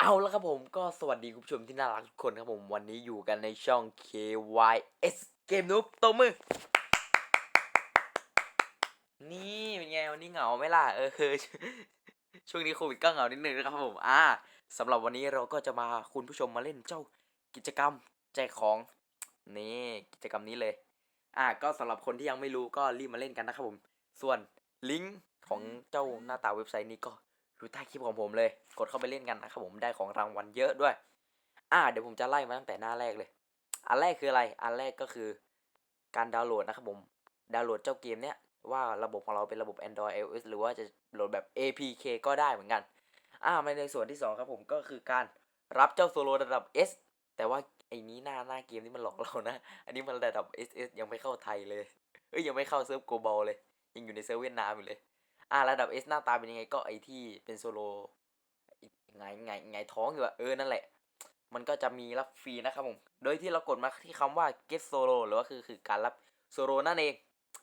เอาล้วครับผมก็สวัสดีคุณผู้ชมที่น่ารักทุกคนครับผมวันนี้อยู่กันในช่อง KYS เกมนุ๊บตัวมือ นี่เป็นไงวันนี้เหงาไหมล่ะเออคือช่วงนี้โควิดก็เหงานิดนึงนะครับผมอ่าสำหรับวันนี้เราก็จะมาคุณผู้ชมมาเล่นเจ้ากิจกรรมแจกของ นี่กิจกรรมนี้เลย อ่าก็สำหรับคนที่ยังไม่รู้ก็รีบมาเล่นกันนะครับผม ส่วนลิงก์ของเจ้าหน้าตาเว็บไซต์นี้ก็ อยู่ใต้คลิปของผมเลย กดเข้าไปเล่นกันนะครับผมได้ของรางวัลเยอะด้วย อ่า เดี๋ยวผมจะไล่มาตั้งแต่หน้าแรกเลย อันแรกคืออะไร อันแรกก็คือการดาวน์โหลดนะครับผม ดาวน์โหลดเจ้าเกมเนี้ยว่าระบบของเราเป็นระบบ Android iOS หรือว่าจะโหลดแบบ APK ก็ได้เหมือนกัน อ่ามาในส่วนที่สองครับผมก็คือการรับเจ้าโซโลระดับ S แต่ว่าไอ้นี้หน้าหน้าเกมนี่มันหลอกเรานะ อันนี้มันระดับ SS ยังไม่เข้าไทยเลย เอ้ยยังไม่เข้าเซิร์ฟโกลบอลเลย ยังอยู่ในเซิร์ฟเวียดนามอยู่เลย อ่าระดับ S หน้าตาเป็นยังไงก็ไอที่เป็นโซโลไงไงไงท้องอยู่อะเออนั่นแหละ มันก็จะมีรับฟรีนะครับผม โดยที่เรากดมาที่คำว่า get solo หรือว่าคือคือการรับโซโลนั่นเอง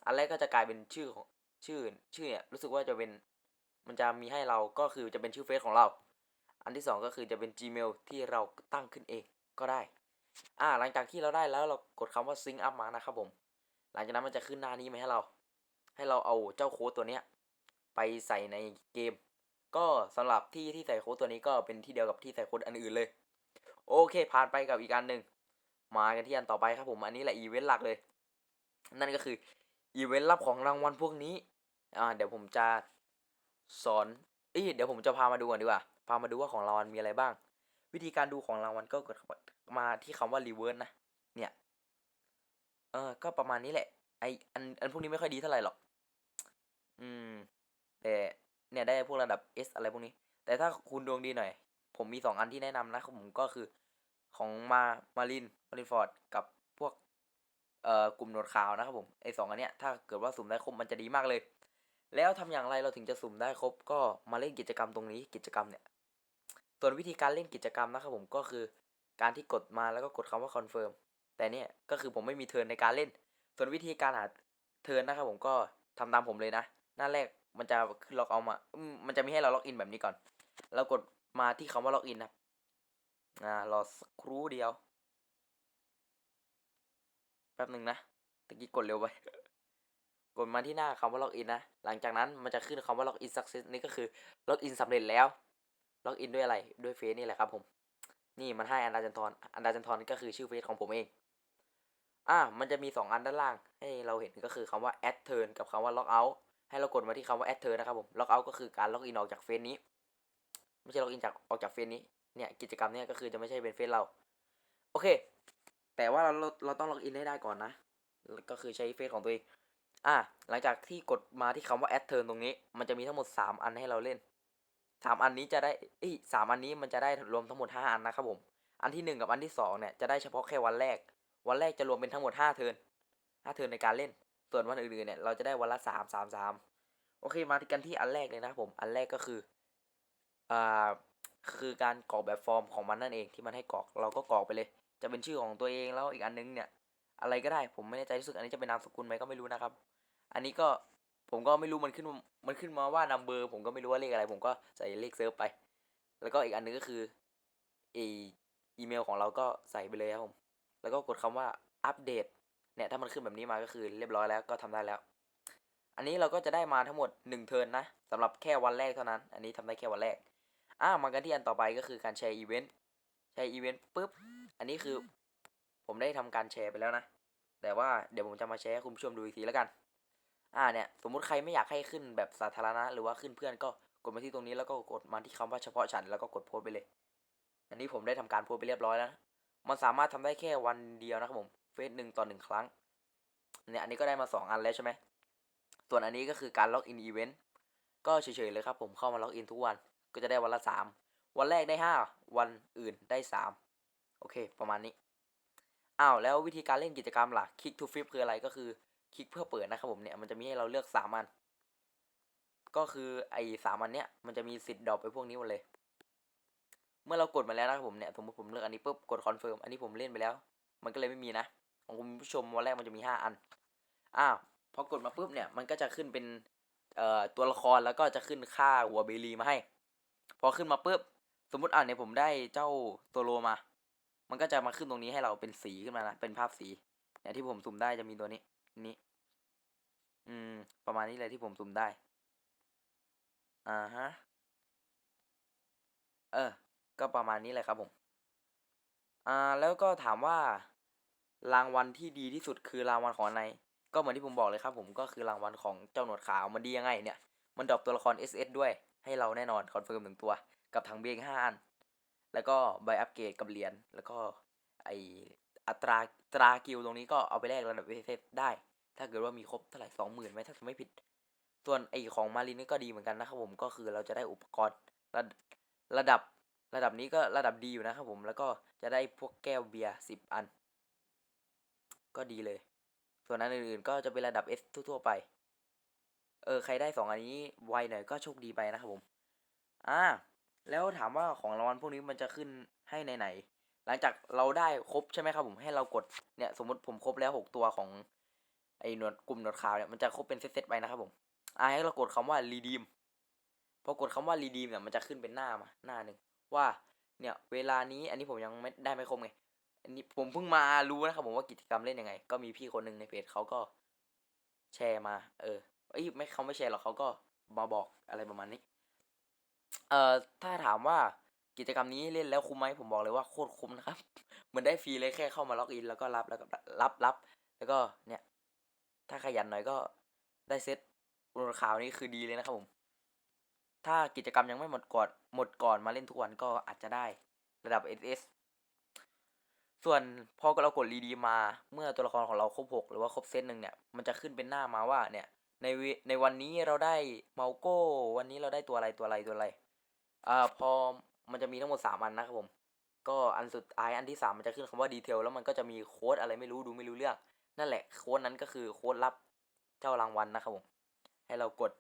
อันแรกก็จะกลายเป็นชื่อของชื่อชื่อเนี่ยรู้สึกว่าจะเป็นมันจะมีให้เราก็คือจะเป็นชื่อเฟซของเรา อันที่สองก็คือจะเป็น Gmail ที่เราตั้งขึ้นเองก็ได้ อ่า หลังจากที่เราได้แล้วเรากดคำว่า sync up มานะครับผม หลังจากนั้นมันจะขึ้นหน้านี้มาให้เรา ให้เราเอาเจ้าโค้ดตัวเนี้ย ไปใส่ในเกม ก็สำหรับที่ที่ใส่โค้ดตัวนี้ก็เป็นที่เดียวกับที่ใส่โค้ดอันอื่นเลย โอเคผ่านไปกับอีกอันหนึ่งมากันที่อันต่อไปครับผมอันนี้แหละอีเวนต์หลักเลย นั่นก็คืออีเวนต์รับของรางวัลพวกนี้อ่าเดี๋ยวผมจะสอนเอ้ยเดี๋ยวผมจะพามาดูก่อนดีกว่า พามาดูว่าของรางวัลมีอะไรบ้าง วิธีการดูของรางวัลก็กดมาที่คำว่า reverse นะ เนี่ย เออ ก็ประมาณนี้แหละ ไออันอันพวกนี้ไม่ค่อยดีเท่าไหร่หรอก อืม แต่เนี่ยได้พวกระดับ S อะไรพวกนี้ แต่ถ้าคุณดวงดีหน่อย ผมมีสองอันที่แนะนำนะครับผมก็คือของมามารินมารินฟอร์ดกับพวกเอ่อกลุ่มหนวดขาวนะครับผมไอสองอันเนี้ยถ้าเกิดว่าสุ่มได้ครบมันจะดีมากเลย แล้วทำอย่างไรเราถึงจะสุ่มได้ครบก็มาเล่นกิจกรรมตรงนี้กิจกรรมเนี่ยส่วนวิธีการเล่นกิจกรรมนะครับผมก็คือการที่กดมาแล้วก็กดคำว่าคอนเฟิร์มแต่เนี่ยก็คือผมไม่มีเทิร์นในการเล่น ส่วนวิธีการหาเทิร์นนะครับผมก็ทำตามผมเลยนะ หน้าแรก มันจะขึ้นล็อกเอามามันจะมีให้เราล็อกอินแบบนี้ก่อน เรากดมาที่คำว่าล็อกอินนะอ่ารอสักครู่เดียว แป๊บหนึ่งนะตะกี้กดเร็วไป กดมาที่หน้าคำว่าล็อกอินนะ หลังจากนั้นมันจะขึ้นคำว่าล็อกอินสักเซสนี่ก็คือล็อกอินสำเร็จแล้ว ล็อกอินด้วยอะไร ด้วยเฟซนี่แหละครับผม นี่มันให้อันดาจันทรอันดาจันทรก็คือชื่อเฟซของผมเอง อ่า มันจะมีสองอันด้านล่าง ให้เราเห็นก็คือคำว่า add turn กับคำว่า log out ให้เรากดมาที่คำว่า add turn นะครับผม log out ก็คือการล็อกอินออกจากเฟซนี้ ไม่ใช่ล็อกอินจากออกจากเฟซนี้เนี่ยกิจกรรมเนี่ยก็คือจะไม่ใช่เป็นเฟซเรา โอเค แต่ว่าเราเราเราต้องล็อกอินให้ได้ก่อนนะ ก็คือใช้เฟซของตัวเองอ่าหลังจากที่กดมาที่คำว่า add turn ตรงนี้ มันจะมีทั้งหมด 3 อันให้เราเล่นสามอันนี้จะได้อ้ยสามอันนี้มันจะได้รวมทั้งหมดห้าอันนะครับผม อันที่หนึ่งกับอันที่สองเนี่ยจะได้เฉพาะแค่วันแรก วันแรกจะรวมเป็นทั้งหมดห้าเทิร์นห้าเทิร์นในการเล่น ส่วนวันอื่นๆเนี่ยเราจะได้วันละสามสามสามโอเคมาที่กันที่อันแรกเลยนะผมอันแรกก็คืออ่าคือการกรอกแบบฟอร์มของมันนั่นเองที่มันให้กรอกเราก็กรอกไปเลย จะเป็นชื่อของตัวเองแล้วอีกอันนึงเนี่ย อะไรก็ได้ผมไม่แน่ใจรู้สึกอันนี้จะเป็นนามสกุลไหมก็ไม่รู้นะครับ อันนี้ก็ผมก็ไม่รู้มันขึ้นมันขึ้นมาว่านัมเบอร์ผมก็ไม่รู้ว่าเลขอะไร ผมก็ใส่เลขเซิร์ฟไป แล้วก็อีกอันนึงก็คือออีเมลของเราก็ใส่ไปเลยครับผม แล้วก็กดคำว่าอัปเดต เนี่ยถ้ามันขึ้นแบบนี้มาก็คือเรียบร้อยแล้วก็ทำได้แล้ว อันนี้เราก็จะได้มาทั้งหมด1เทิร์นนะสำหรับแค่วันแรกเท่านั้น อันนี้ทำได้แค่วันแรกอ่ามากันที่อันต่อไปก็คือการแชร์อีเวนต์แชร์อีเวนต์ปุ๊บอันนี้คือผมได้ทำการแชร์ไปแล้วนะ แต่ว่าเดี๋ยวผมจะมาแชร์ให้คุณผู้ชมดูอีกทีแล้วกัน อ่าเนี่ยสมมุติใครไม่อยากให้ขึ้นแบบสาธารณะ หรือว่าขึ้นเพื่อนก็กดมาที่ตรงนี้แล้วก็กดมาที่คำว่าเฉพาะฉันแล้วก็กดโพสไปเลย อันนี้ผมได้ทำการโพสไปเรียบร้อยแล้วนะมันสามารถทำได้แค่วันเดียวนะครับผม เฟสหนึ่งต่อหนึ่งครั้งเนี่ยอันนี้ก็ได้มาสองอันแล้วใช่ไหมส่วนอันนี้ก็คือการล็อกอินอีเวนต์ก็เฉยๆเลยครับผมเข้ามาล็อกอินทุกวันก็จะได้วันละสามวันแรกได้ห้าวันอื่นได้สามโอเค ประมาณนี้อ้าวแล้ววิธีการเล่นกิจกรรมล่ะคลิกทูฟิปคืออะไรก็คือคลิกเพื่อเปิดนะครับผมเนี่ยมันจะมีให้เราเลือกสามอันก็คือไอ้สามอันเนี้ยมันจะมีสิทธิ์ดรอปไปพวกนี้หมดเลย เมื่อเรากดมาแล้วนะครับผมเนี่ยสมมติผมเลือกอันนี้ปุ๊บกดคอนเฟิร์มอันนี้ผมเล่นไปแล้ว มันก็เลยไม่มีนะ ของคุณผู้ชมวันแรกมันจะมีห้าอัน อ้าวพอกดมาปุ๊บเนี่ยมันก็จะขึ้นเป็นเอ่อตัวละครแล้วก็จะขึ้นค่าหัวเบลีมาให้ พอขึ้นมาปุ๊บสมมติอ่านเนี่ยผมได้เจ้าโซโลมา มันก็จะมาขึ้นตรงนี้ให้เราเป็นสีขึ้นมานะเป็นภาพสีเนี่ยที่ผมสุ่มได้จะมีตัวนี้นี้อืม ประมาณนี้เลยที่ผมสุ่มได้ อ่าฮะ เออ ก็ประมาณนี้เลยครับผม อ่า แล้วก็ถามว่า รางวัลที่ดีที่สุดคือรางวัลของอะไรก็เหมือนที่ผมบอกเลยครับ ผมก็คือรางวัลของเจ้าหนวดขาวมันดียังไงเนี่ย มันดรอปตัวละคร SS ด้วย ให้เราแน่นอนคอนเฟิร์มหนึ่งตัว กับถังเบียร์ห้าอัน แล้วก็ใบอัปเกรดกับเหรียญแล้วก็ไออัตราตรากิลตรงนี้ก็เอาไปแลกระดับ SS ได้ ถ้าเกิดว่ามีครบเท่าไหร่สองหมื่นไหมถ้าไม่ผิด ส่วนไอของมารินนี่ก็ดีเหมือนกันนะครับผมก็คือเราจะได้อุปกรณ์ระระดับระดับนี้ก็ระดับดีอยู่นะครับผมแล้วก็จะได้พวกแก้วเบียร์สิบอัน ก็ดีเลย ส่วนอันอื่นๆก็จะเป็นระดับ S ทั่วๆไป เออ ใครได้สองอันนี้ไวหน่อยก็โชคดีไปนะครับผม อ่า แล้วถามว่าของรางวัลพวกนี้มันจะขึ้นให้ในไหน หลังจากเราได้ครบใช่ไหมครับผมให้เรากดเนี่ยสมมติผมครบแล้วหกตัวของไอ้หนวดกลุ่มหนวดขาวเนี่ยมันจะครบเป็นเซตๆไปนะครับผม อ่าให้เรากดคำว่า redeem พอกดคำว่า redeem เนี่ยมันจะขึ้นเป็นหน้ามาหน้าหนึ่งว่าเนี่ยเวลานี้อันนี้ผมยังไม่ได้ไม่ครบไง อันนี้ผมเพิ่งมารู้นะครับผมว่ากิจกรรมเล่นยังไง ก็มีพี่คนหนึ่งในเพจเขาก็แชร์มา เออเอ้ยไม่เขาไม่แชร์หรอกเขาก็มาบอกอะไรประมาณนี้ เอ่อถ้าถามว่ากิจกรรมนี้เล่นแล้วคุ้มไหมผมบอกเลยว่าโคตรคุ้มนะครับ เหมือนได้ฟรีเลยแค่เข้ามาล็อกอินแล้วก็รับแล้วก็รับรับแล้วก็เนี่ย ถ้าขยันหน่อยก็ได้เซตอุณขาวนี่คือดีเลยนะครับผม ถ้ากิจกรรมยังไม่หมดก่อนหมดก่อนมาเล่นทุกวันก็อาจจะได้ระดับ SS ส่วนพอเรากดรีดีมาเมื่อตัวละครของเราครบหกหรือว่าครบเซตหนึ่งเนี่ยมันจะขึ้นเป็นหน้ามาว่าเนี่ยในวในวันนี้เราได้เมาโก้ วันนี้เราได้ตัวอะไรตัวอะไรตัวอะไรอ่าพอมันจะมีทั้งหมดสามอันนะครับผม ก็อันสุดท้ายอันที่สามมันจะขึ้นคำว่าดีเทลแล้วมันก็จะมีโค้ดอะไรไม่รู้ดูไม่รู้เรื่อง นั่นแหละโค้ดนั้นก็คือโค้ดลับเจ้ารางวัลนะครับผม ให้เรากด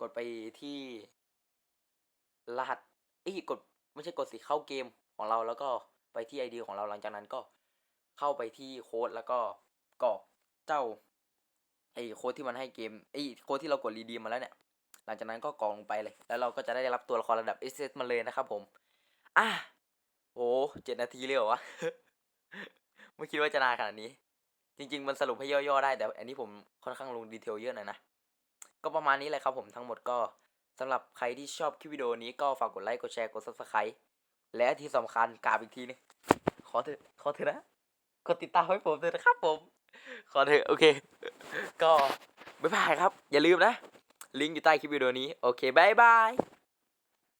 กดไปที่รหัสเอ้ยกดไม่ใช่กดสิเข้าเกมของเราแล้วก็ ไปที่ ID ของเราหลังจากนั้นก็เข้าไปที่โค้ดแล้วก็กรอกเจ้าไอ้โค้ดที่มันให้เกมไอ้โค้ดที่เรากดรีดีมมาแล้วเนี่ย หลังจากนั้นก็กรอกลงไปเลย แล้วเราก็จะได้รับตัวละครระดับ s อ s มาเลยนะครับผม อะโอ้เจ็ดนาทีเลยเหรอวะไม่คิดว่าจะนานขนาดนี้ จริง ๆ มันสรุปให้ย่อๆได้แต่ อันนี้ผมค่อนข้างลงดีเทลเยอะหน่อยนะ ก็ประมาณนี้เลยครับผมทั้งหมดก็สำหรับใครที่ชอบคลิปวิดีโอนี้ก็ฝากกดไลค์กดแชร์กด subscribe และที่สำคัญกราบอีกทีนึงขอเถอะขอเถอะนะกดติดตามให้ผมเถอะนะครับผม ขอเถอะโอเค ก็บ๊ายบายครับ อย่าลืมนะ ลิงก์อยู่ใต้คลิปวิดีโอนี้ โอเคบายบาย